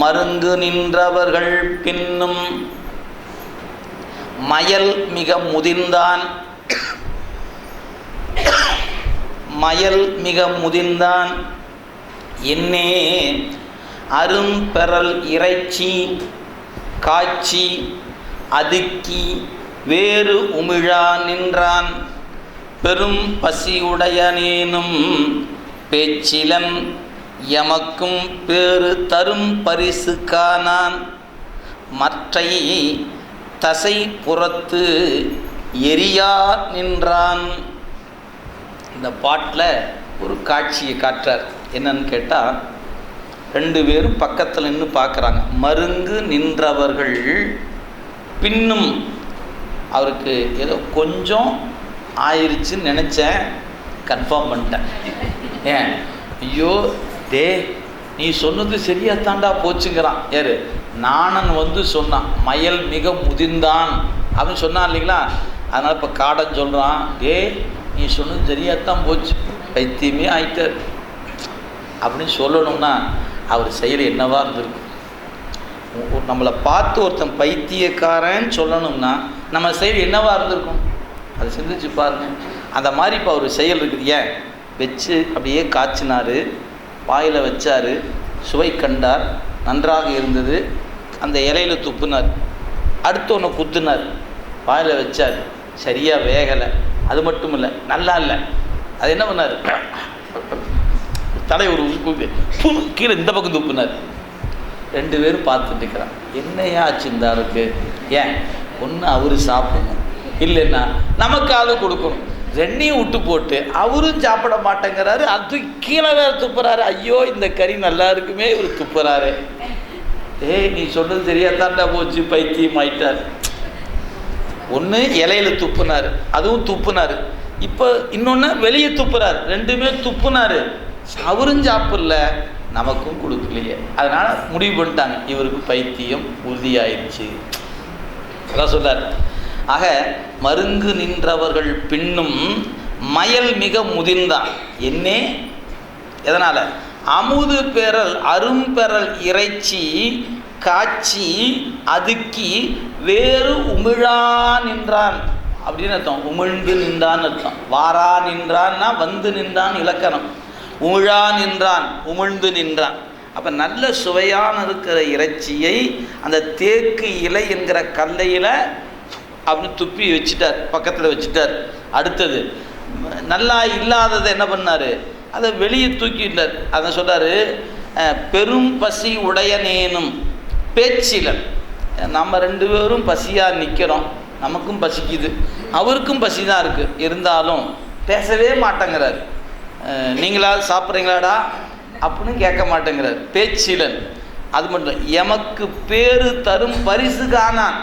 மருங்கு நின்றவர்கள் பின்னும். மயல் மிக முதிர்ந்தான். மயல் மிக முதிர்ந்தான். என்னே அரும்பெறல் இறைச்சி காய்ச்சி அதுக்கி வேறு உமிழா நின்றான். பெரும் பசியுடையனேனும் பேச்சிலன் எமக்கும் பேறு தரும் பரிசு காணான். மற்றை தசை புறத்து எரியா நின்றான். இந்த பாட்டில் ஒரு காட்சியை காட்டுறார். என்னன்னு கேட்டால் ரெண்டு பேரும் பக்கத்தில் நின்று பார்க்குறாங்க மருங்கு நின்றவர்கள் பின்னும் அவருக்கு ஏதோ கொஞ்சம் ஆயிடுச்சுன்னு நினச்சேன். கன்ஃபார்ம் பண்ணிட்டேன். ஏன்? ஐயோ டே நீ சொன்னது சரியா தாண்டா போச்சுங்கிறான். யாரு? நாணன் வந்து சொன்னான் மயல் மிக முதிர்ந்தான். அப்படின்னு சொன்னான் இல்லைங்களா? அதனால் இப்போ காடன் சொல்கிறான் டே நீ சொன்னது சரியாத்தான் போச்சு பைத்தியமே ஆயிட்டார். அப்படின்னு சொல்லணும்னா அவர் செயல் என்னவாக இருந்திருக்கும்? நம்மளை பார்த்து ஒருத்தன் பைத்தியக்காரன் சொல்லணும்னா நம்ம செயல் என்னவாக இருந்திருக்கும்? அதை சிந்திச்சு பாருங்க. அந்த மாதிரி இப்போ அவர் செயல் இருக்குது. ஏன்? வச்சு அப்படியே காய்ச்சினாரு. வாயில் வச்சார். சுவை கண்டார். நன்றாக இருந்தது. அந்த இலையில துப்புனார். அடுத்து ஒன்று குத்துனார். வாயில் வச்சார். சரியாக வேகலை. அது மட்டும் இல்லை நல்லா இல்லை. அது என்ன பண்ணார்? தலை ஒரு கீழே இந்த பக்கம் துப்புனார். ரெண்டு பேரும் பார்த்துட்டு இருக்கிறான் என்னையா ஆச்சு ஏன்? ஒன்று அவர் சாப்பிடணும். இல்லைன்னா நமக்காவது கொடுக்கணும். ரெண்டையும் விட்டு போட்டு அவரும் சாப்பிட மாட்டேங்கிறாரு அது கீழே வேறு துப்புறாரு. ஐயோ இந்த கறி நல்லா இருக்குமே இவர் துப்புறாரு. ஏய் நீ சொன்னது தெரியாதாண்டா போச்சு பைத்தியம் ஆயிட்டார். ஒன்று இலையில துப்புனார் அதுவும் துப்புனார். இப்போ இன்னொன்று வெளியே துப்புறாரு. ரெண்டுமே துப்புனார். அவரும் சாப்பிடல நமக்கும் கொடுக்கலையே. அதனால் முடிவு பண்ணிட்டாங்க. இவருக்கு பைத்தியம் உறுதியாயிருச்சு அதான் சொல்கிறார் ஆக மருங்கு நின்றவர்கள் பின்னும் மயல் மிக முதிர்ந்தான் என்னே? எதனால்? அமுது பெறல் அரும்பெறல் இறைச்சி காய்ச்சி அதுக்கி வேறு உமிழா நின்றான். அப்படின்னு அர்த்தம். உமிழ்ந்து நின்றான் அர்த்தம். வாரா நின்றான்னா வந்து நின்றான் இலக்கணம். உமிழா நின்றான் உமிழ்ந்து நின்றான். அப்போ நல்ல சுவையான இருக்கிற இறைச்சியை அந்த தேக்கு இலை என்கிற கல்லையில் அப்படின்னு துப்பி வச்சுட்டார் பக்கத்தில் வச்சுட்டார். அடுத்தது நல்லா இல்லாததை என்ன பண்ணார்? அதை வெளியே தூக்கிட்டார். அதை சொல்கிறார் பெரும் பசி உடையனேனும் பேச்சிலன். நம்ம ரெண்டு பேரும் பசியாக நிற்கிறோம் நமக்கும் பசிக்குது. அவருக்கும் பசி தான் இருக்குது இருந்தாலும் பேசவே மாட்டேங்கிறார். நீங்களா சாப்பிட்றீங்களாடா? அப்படின்னு கேட்க மாட்டேங்கிறார். பேச்சிலன். அது மட்டும் எமக்கு பேரு தரும் பரிசு காணான்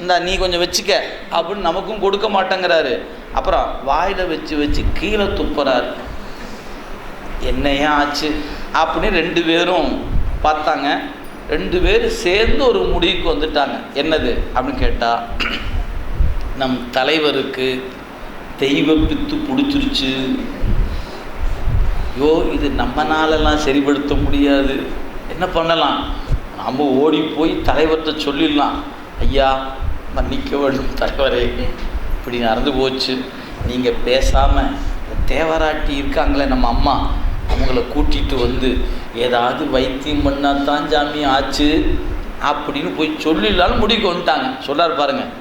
இந்தா நீ கொஞ்சம் வச்சுக்க. அப்படின்னு நமக்கும் கொடுக்க மாட்டேங்கிறாரு. அப்புறம் வாயில் வச்சு வச்சு கீழே துப்புறாரு. என்னையா ஆச்சு? அப்படின்னு ரெண்டு பேரும் பார்த்தாங்க. ரெண்டு பேரும் சேர்ந்து ஒரு முடிவுக்கு வந்துட்டாங்க. என்னது? அப்படின்னு கேட்டால் நம் தலைவருக்கு தெய்வ பித்து பிடிச்சிருச்சு. ஐயோ இது நம்மனாலெல்லாம் சரிப்படுத்த முடியாது. என்ன பண்ணலாம்? நம்ம ஓடி போய் தலைவர்கிட்ட சொல்லிடலாம். ஐயா மன்னிக்க வேண்டும் தலைவரே. இப்படி நடந்து போச்சு. நீங்கள் பேசாமல் தேவராட்டி இருக்காங்களே நம்ம அம்மா அவங்கள கூட்டிகிட்டு வந்து ஏதாவது வைத்தியம் பண்ணால் தான் சாமி ஆச்சு அப்படின்னு போய் சொல்லிடலான்னு முடிவுக்கு வந்துட்டாங்க. சொல்லார் பாருங்கள்